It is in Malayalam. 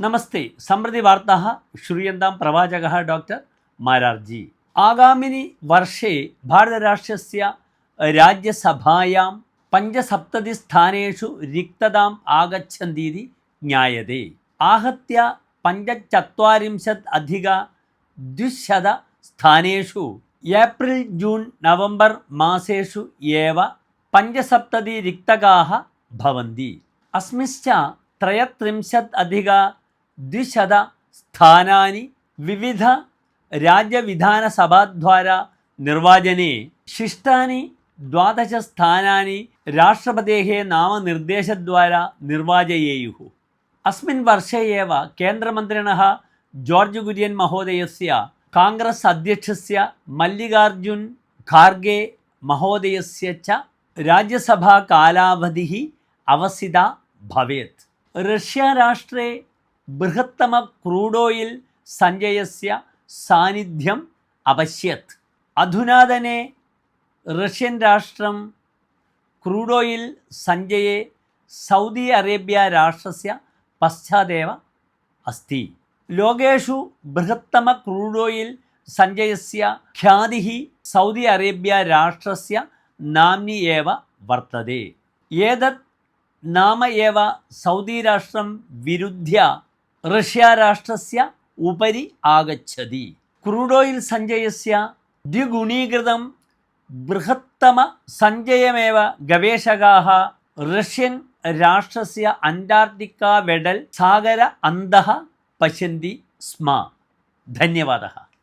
നമസ്തേ സമൃദ്ധി വാർത്താः श्रूयन्तां प्रवाचकः डॉक्टर मारार्जी आगामिनि वर्षे भारतराष्ट्रस्य राज्यसभायां पञ्चसप्ततिस्थानेषु रिक्तताम् आगच्छन्तीति ज्ञायते आहत्य पञ्चचत्वारिंशत् अधिक द्विशतस्थानेषु एप्रिल् जून् नवम्बर् मासेषु एव पञ्चसप्तति रिक्तकाः भवन्ति अस्मिश्च त्रयत्रिंशत् अधिक ദ്വിശത സ്ഥാനാനി വിവിധ രാജ്യവിധാനസഭാദ്വാര നിർവാചനെ ശിഷ്ടാനി ദ്വാദശ സ്ഥാനാനി രാഷ്ട്രപതേഹേ നാമനിർദ്ദേശദ്വാര നിർവാചയേയു അസ്മിൻ വർഷേ ഏവ കേന്ദ്രമന്ത്രിണ ജോർജ് കുര്യൻ മഹോദയസ്യ കാംഗ്രസ് അധ്യക്ഷസ്യ മല്ലികാർജുൻ ഖാർഗെ മഹോദയസ്യ ച രാജ്യസഭാ കാലാവധി അവസിത ഭവേത്. റഷ്യ രാഷ്ട്രേ ബൃഹത്തമ ക്രൂഡോയിൽ സഞ്ജയസ്യ സാന്നിധ്യം അവശ്യത് അധുനാതനെ റഷ്യൻ രാഷ്ട്രം ക്രൂഡോയിൽ സഞ്ജയെ സൗദി അറേബ്യ രാഷ്ട്രസ്യ പശ്ചാത്തേവ അസ്ഥി ലോകേഷു ബൃഹത്തമ ക്രൂഡോയിൽ സഞ്ജയസ്യ ഖ്യാതി സൗദി അറേബ്യ രാഷ്ട്രസ്യ നാംനി ഏവ വർത്തതേ. ഏതത് നാമ ഏവ സൗദി രാഷ്ട്രം വിരുദ്ധ്യ റഷ്യ രാഷ്ട്രസ്യ ഉപരി ആഗച്ഛതി. ക്രൂഡോയിൽ സഞ്ചയസ്യ ദ്വിഗുണീകൃതം ബൃഹത്തമ സഞ്ചയമേവ ഗവേഷകാഹ. റഷ്യൻ രാഷ്ട്രസ്യ അന്റാർട്ടിക്ക വെടൽ സാഗര അന്തഃ പശ്യന്തി സ്മ. ധന്യവാദ.